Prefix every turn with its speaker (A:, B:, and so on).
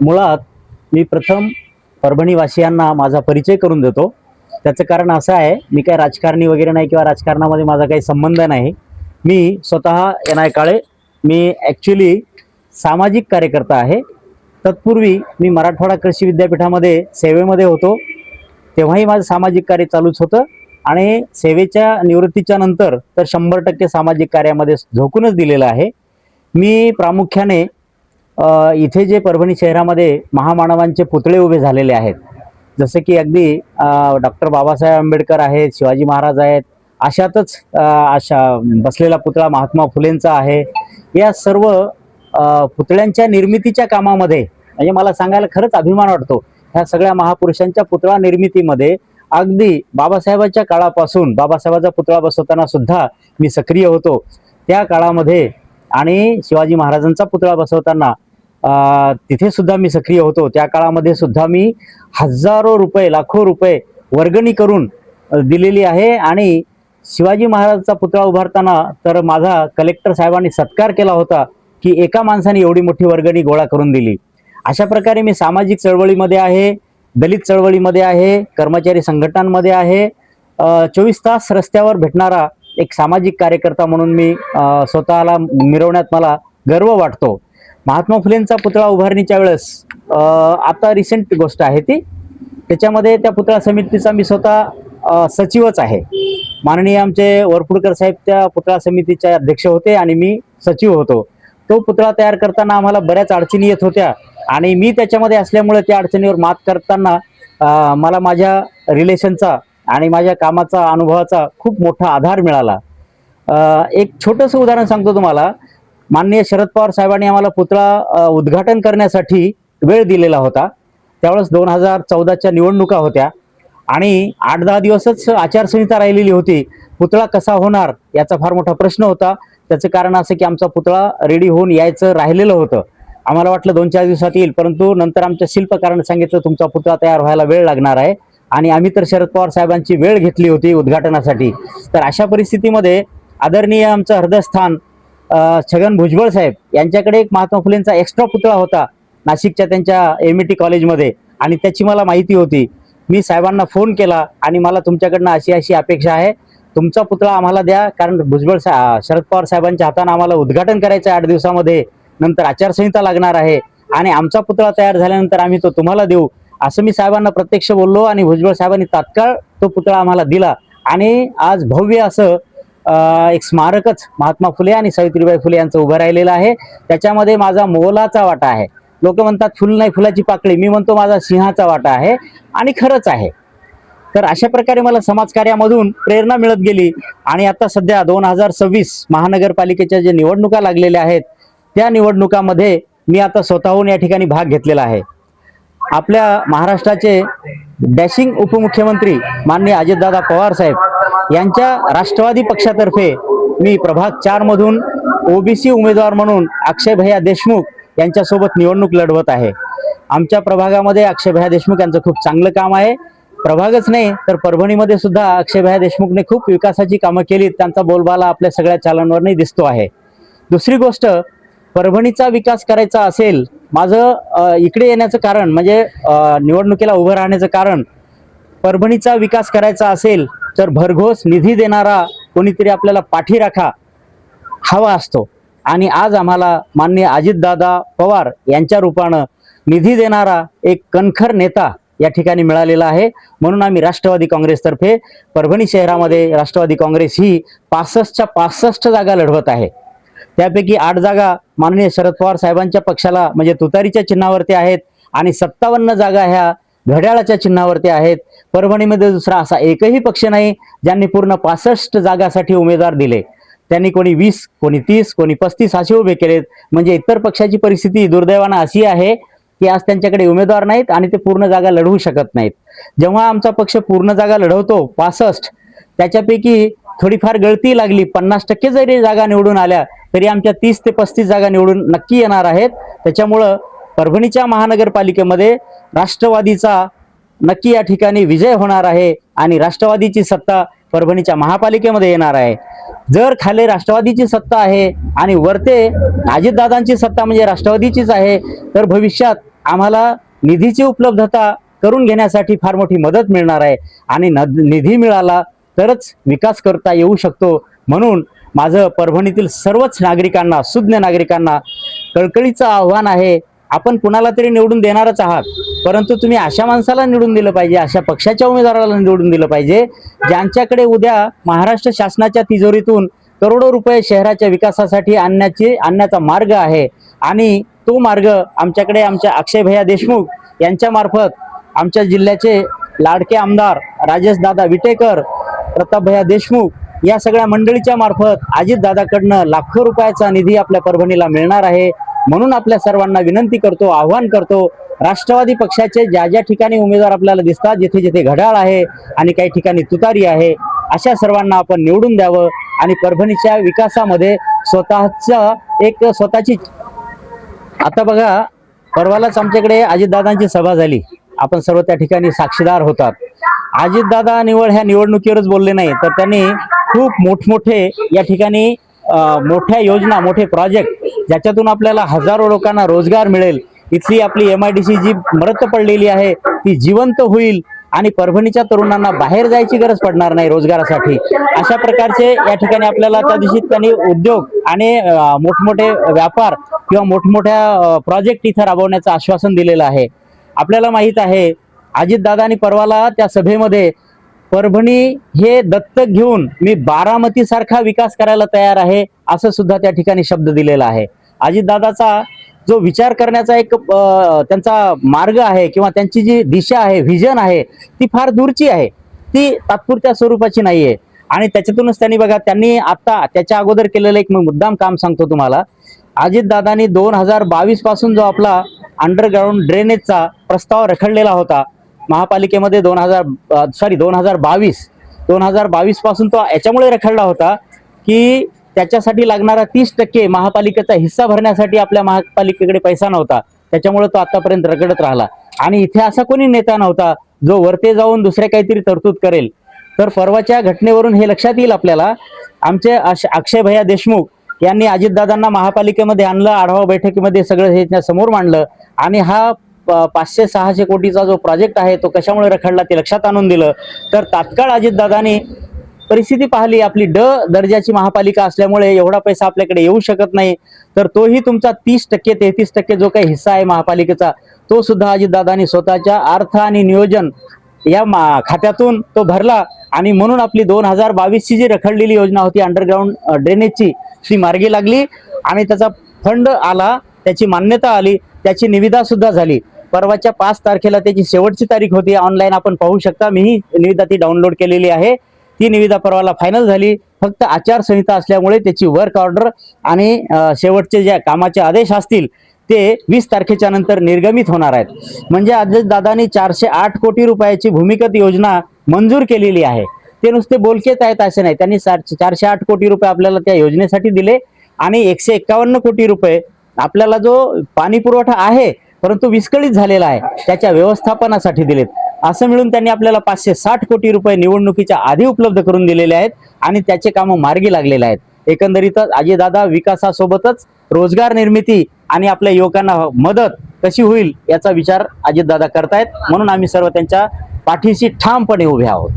A: मुळात मी प्रथम परभणीवासियांना माझा परिचय करून देतो. त्याचं कारण असं आहे मी काय राजकारणी वगैरे नाही किंवा राजकारणामध्ये माझा काही संबंध नाही. मी स्वतः एन काळे मी ॲक्च्युली सामाजिक कार्यकर्ता आहे. तत्पूर्वी मी मराठवाडा कृषी विद्यापीठामध्ये सेवेमध्ये होतो. तेव्हाही माझं सामाजिक कार्य चालूच होतं आणि सेवेच्या निवृत्तीच्या नंतर तर शंभर टक्के सामाजिक कार्यामध्ये झोकूनच दिलेलं आहे. मी प्रामुख्याने इथे जे परभणी शहरामध्ये महामानवांचे पुतळे उभे झालेले आहेत जसं की अगदी डॉक्टर बाबासाहेब आंबेडकर आहेत शिवाजी महाराज आहेत अशातच अशा बसलेला पुतळा महात्मा फुलेंचा आहे. या सर्व पुतळ्यांच्या निर्मितीच्या कामामध्ये म्हणजे मला सांगायला खरंच अभिमान वाटतो ह्या सगळ्या महापुरुषांच्या पुतळा निर्मितीमध्ये अगदी बाबासाहेबांच्या काळापासून बाबासाहेबाचा पुतळा बसवताना सुद्धा मी सक्रिय होतो. त्या काळामध्ये आणि शिवाजी महाराजांचा पुतळा बसवताना तिथे सुद्धा मी सक्रिय होतो. त्या काळामध्ये सुद्धा मी हजारो रुपये लाखो रुपये वर्गणी करून दिलेली आहे आणि शिवाजी महाराजचा पुतळा उभारताना तर माझा कलेक्टर साहेबांनी सत्कार केला होता की एका माणसाने एवढी मोठी वर्गणी गोळा करून दिली. अशा प्रकारे मी सामाजिक चळवळीमध्ये आहे दलित चळवळीमध्ये आहे कर्मचारी संघटनांमध्ये आहे. चोवीस तास रस्त्यावर भेटणारा एक सामाजिक कार्यकर्ता म्हणून मी स्वतःला मिरवण्यात मला गर्व वाटतो. महात्मा फुलेंचा पुतळा उभारणीच्या वेळेस आता रिसेंट गोष्ट आहे ती. त्याच्यामध्ये त्या पुतळा समितीचा मी स्वतः सचिवच आहे. माननीय आमचे वरपुडकर साहेब त्या पुतळा समितीचे अध्यक्ष होते आणि मी सचिव होतो. तो पुतळा तयार करताना आम्हाला बऱ्याच अडचणी येत होत्या आणि मी त्याच्यामध्ये असल्यामुळे त्या अडचणीवर मात करताना मला माझ्या रिलेशनचा आणि माझ्या कामाचा अनुभवाचा खूप मोठा आधार मिळाला. एक छोटंसं उदाहरण सांगतो तुम्हाला. माननीय शरद पवार साहेबांनी आम्हाला पुतळा उद्घाटन करण्यासाठी वेळ दिलेला होता. त्यावेळेस दोन हजार चौदाच्या निवडणुका होत्या आणि आठ दहा दिवसच आचारसंहिता राहिलेली होती. पुतळा कसा होणार याचा फार मोठा प्रश्न होता. त्याचं कारण असं की आमचा पुतळा रेडी होऊन यायचं राहिलेलं होतं. आम्हाला वाटलं दोन चार दिवसात येईल परंतु नंतर आमच्या शिल्पकाराने सांगितलं तुमचा पुतळा तयार व्हायला वेळ लागणार आहे. आणि आम्ही तर शरद पवार साहेबांची वेळ घेतली होती उद्घाटनासाठी. तर अशा परिस्थितीमध्ये आदरणीय आमचं हृदयस्थान छगन भुजबळ साहेब यांच्याकडे एक महात्मा फुलेंचा एक्स्ट्रा पुतळा होता नाशिकच्या त्यांच्या एम ई टी कॉलेजमध्ये आणि त्याची मला माहिती होती. मी साहेबांना फोन केला आणि मला तुमच्याकडनं अशी अशी अपेक्षा आहे. तुमचा पुतळा आम्हाला द्या कारण भुजबळ सा शरद पवार साहेबांच्या हातानं आम्हाला उद्घाटन करायचं आहे आठ दिवसामध्ये. नंतर आचारसंहिता लागणार आहे. आणि आमचा पुतळा तयार झाल्यानंतर आम्ही तो तुम्हाला देऊ. असं मी साहेबांना प्रत्यक्ष बोललो आणि भुजबळ साहेबांनी तात्काळ तो पुतळा आम्हाला दिला. आणि आज भव्य असं एक स्मारकच महात्मा फुले आणि सावित्रीबाई फुले यांचं उभं राहिलेलं आहे. त्याच्यामध्ये माझा मोलाचा वाटा आहे. लोक म्हणतात फुल नाही फुलाची पाकळी. मी म्हणतो माझा सिंहाचा वाटा आहे आणि खरंच आहे. तर अशा प्रकारे मला समाजकार्यामधून प्रेरणा मिळत गेली. आणि आता सध्या दोन हजार सव्वीस महानगरपालिकेच्या जे निवडणुका लागलेल्या आहेत त्या निवडणुकामध्ये मी आता स्वतःहून या ठिकाणी भाग घेतलेला आहे. आपल्या महाराष्ट्राचे डॅशिंग उपमुख्यमंत्री माननीय अजितदादा पवार साहेब यांच्या राष्ट्रवादी पक्षातर्फे मी प्रभाग चार मधून ओबीसी उमेदवार म्हणून अक्षय भैया देशमुख यांच्यासोबत निवडणूक लढवत आहे. आमच्या प्रभागामध्ये अक्षय भैया देशमुख यांचं खूप चांगलं काम आहे. प्रभागच नाही तर परभणीमध्ये सुद्धा अक्षय भैया देशमुखने खूप विकासाची कामं केली त्यांचा बोलबाला आपल्या सगळ्या चालांवरही दिसतो आहे. दुसरी गोष्ट परभणीचा विकास करायचा असेल माझं इकडे येण्याचं कारण म्हणजे निवडणुकीला उभं राहण्याचं कारण परभणीचा विकास करायचा असेल तर भरघोस निधी देणारा कोणीतरी आपल्याला पाठीराखा हवा असतो. आणि आज आम्हाला माननीय अजितदादा पवार यांच्या रूपानं निधी देणारा एक कणखर नेता या ठिकाणी मिळालेला आहे. म्हणून आम्ही राष्ट्रवादी काँग्रेसतर्फे परभणी शहरामध्ये राष्ट्रवादी काँग्रेस ही पासष्टच्या पासष्ट जागा लढवत आहे. त्यापैकी आठ जागा माननीय शरद पवार साहेबांच्या पक्षाला म्हणजे तुतारीच्या चिन्हावरती आहेत. आणि सत्तावन्न जागा ह्या घड्याळाच्या चिन्हावरती आहेत. परभणीमध्ये दुसरा असा एकही पक्ष नाही ज्यांनी पूर्ण पासष्ट जागासाठी उमेदवार दिले. त्यांनी कोणी वीस कोणी तीस कोणी पस्तीस असे उभे केलेत. म्हणजे इतर पक्षाची परिस्थिती दुर्दैवानं अशी आहे की आज त्यांच्याकडे उमेदवार नाहीत आणि ते पूर्ण जागा लढवू शकत नाहीत. जेव्हा आमचा पक्ष पूर्ण जागा लढवतो पासष्ट त्याच्यापैकी थोडीफार गळती लागली पन्नास टक्के जरी जागा निवडून आल्या तरी आमच्या तीस ते पस्तीस जागा निवडून नक्की येणार आहेत. त्याच्यामुळं परभणीच्या महानगरपालिकेमध्ये राष्ट्रवादीचा नक्की या ठिकाणी विजय होणार आहे आणि राष्ट्रवादीची सत्ता परभणीच्या महापालिकेमध्ये येणार आहे. जर खाली राष्ट्रवादीची सत्ता आहे आणि वरते अजितदादांची सत्ता म्हणजे राष्ट्रवादीचीच आहे तर भविष्यात आम्हाला निधीची उपलब्धता करून घेण्यासाठी फार मोठी मदत मिळणार आहे आणि नद- निधी मिळाला तरच विकास करता येऊ शकतो म्हणून माझं परभणीतील सर्वच नागरिकांना सुज्ञ नागरिकांना कळकळीचं आव्हान आहे आपण कुणाला तरी निवडून देणारच आहात. परंतु तुम्ही अशा माणसाला निवडून दिलं पाहिजे अशा पक्षाच्या उमेदवाराला निवडून दिलं पाहिजे ज्यांच्याकडे उद्या महाराष्ट्र शासनाच्या तिजोरीतून करोडो रुपये शहराच्या विकासासाठी आणण्याची आणण्याचा मार्ग आहे. आणि तो मार्ग आमच्याकडे आमच्या अक्षय भैया देशमुख यांच्यामार्फत आमच्या जिल्ह्याचे लाडके आमदार राजेश दादा विटेकर प्रताप भैया देशमुख या सगळ्या मंडळीच्या मार्फत अजित दादाकडनं लाखो रुपयाचा निधी आपल्या परभणीला मिळणार आहे. म्हणून आपल्या सर्वांना विनंती करतो आव्हान करतो राष्ट्रवादी पक्षाचे ज्या ज्या ठिकाणी उमेदवार आपल्याला दिसतात जिथे जिथे घड्याळ आहे आणि काही ठिकाणी तुतारी आहे अशा सर्वांना आपण निवडून द्यावं आणि परभणीच्या विकासामध्ये स्वतःचा एक स्वतःची आता बघा परवालाच आमच्याकडे अजितदादांची सभा झाली. आपण सर्व त्या ठिकाणी साक्षीदार होतात. अजितदादा निवड ह्या निवडणुकीवरच बोलले नाही तर त्यांनी खूप मोठमोठे या ठिकाणी मोठ्या योजना मोठे प्रोजेक्ट ज्याच्यातून आपल्याला हजारो लोकांना रोजगार मिळेल. इथली आपली एम आय डी सी जी मृत पडलेली आहे ती जिवंत होईल आणि परभणीच्या तरुणांना बाहेर जायची गरज पडणार नाही रोजगारासाठी. अशा प्रकारचे या ठिकाणी आपल्याला त्या दिवशी त्यांनी उद्योग आणि मोठमोठे व्यापार किंवा मोठमोठ्या प्रोजेक्ट इथं राबवण्याचं आश्वासन दिलेलं आहे. आपल्याला माहीत आहे अजितदादानी परवाला त्या सभेमध्ये परभणी हे दत्तक घेऊन मी बारामती सारखा विकास करायला तयार आहे असं सुद्धा त्या ठिकाणी शब्द दिलेला आहे. अजितदादाचा जो विचार करण्याचा एक त्यांचा मार्ग आहे किंवा त्यांची जी दिशा आहे व्हिजन आहे ती फार दूरची आहे. ती तात्पुरत्या स्वरूपाची नाहीये. आणि त्याच्यातूनच त्यांनी बघा त्यांनी आता त्याच्या अगोदर केलेलं एक मुद्दाम काम सांगतो तुम्हाला. अजितदादांनी दोन हजार बावीसपासून जो आपला अंडरग्राऊंड ड्रेनेजचा प्रस्ताव रखडलेला होता महापालिकेमध्ये दोन हजार सॉरी दोन हजार बावीस दोन हजार बावीसपासून तो याच्यामुळे रखडला होता की त्याच्यासाठी लागणारा तीस टक्के महापालिकेचा हिस्सा भरण्यासाठी आपल्या महापालिकेकडे पैसा नव्हता. त्याच्यामुळे तो आतापर्यंत रगडत राहिला. आणि इथे असा कोणी नेता नव्हता जो वरते जाऊन दुसऱ्या काहीतरी तरतूद करेल. तर परवाच्या घटनेवरून हे लक्षात येईल आपल्याला आमचे अश- अक्षय भैया देशमुख यांनी अजितदादांना महापालिकेमध्ये आणलं आढावा बैठकीमध्ये सगळं हे समोर मांडलं आणि हा पाचशे सहाशे कोटीचा जो प्रोजेक्ट आहे तो कशामुळे रखडला ते लक्षात आणून दिलं. तर तात्काळ अजितदादांनी परिस्थिती पाहिली. आपली ड दर्जाची महापालिका असल्यामुळे एवढा पैसा आपल्याकडे येऊ शकत नाही. तर तोही तुमचा तीस टक्के तेहतीस टक्के जो काही हिस्सा आहे महापालिकेचा तो सुद्धा अजितदादांनी स्वतःच्या अर्थ आणि नियोजन या मा- खात्यातून तो भरला. आणि म्हणून आपली दोन हजार बावीसची जी रखडलेली योजना होती अंडरग्राऊंड ड्रेनेजची ती मार्गी लागली. आणि त्याचा फंड आला त्याची मान्यता आली त्याची निविदा सुद्धा झाली. परवाच्या पाच तारखेला त्याची शेवटची तारीख होती. ऑनलाईन आपण पाहू शकता. मीही निविदा ती डाउनलोड केलेली आहे. ती निविदा परवाला फायनल झाली. फक्त आचारसंहिता असल्यामुळे त्याची वर्क ऑर्डर आणि शेवटचे ज्या कामाचे आदेश असतील ते वीस तारखेच्या नंतर निर्गमित होणार आहेत. म्हणजे आज दादानी चारशे आठ कोटी रुपयाची भूमिगत योजना मंजूर केलेली आहे. ते नुसते बोलकेच आहेत असे नाही. त्यांनी चार- चारशे आठ कोटी रुपये आपल्याला त्या योजनेसाठी दिले आणि एकशे एक्कावन्न कोटी रुपये आपल्याला जो पाणी पुरवठा आहे परंतु विस्कळीत झालेला आहे. त्याच्या व्यवस्थापनासाठी दिलेत. असं मिळून त्यांनी आपल्याला पाचशे साठ कोटी रुपये निवडणुकीच्या आधी उपलब्ध करून दिलेले आहेत आणि त्याचे कामं मार्गी लागलेले आहेत. एकंदरीतच अजितदादा विकासासोबतच रोजगार निर्मिती आणि आपल्या युवकांना मदत कशी होईल याचा विचार अजितदादा करतायत. म्हणून आम्ही सर्व त्यांच्या पाठीशी ठामपणे उभे आहोत.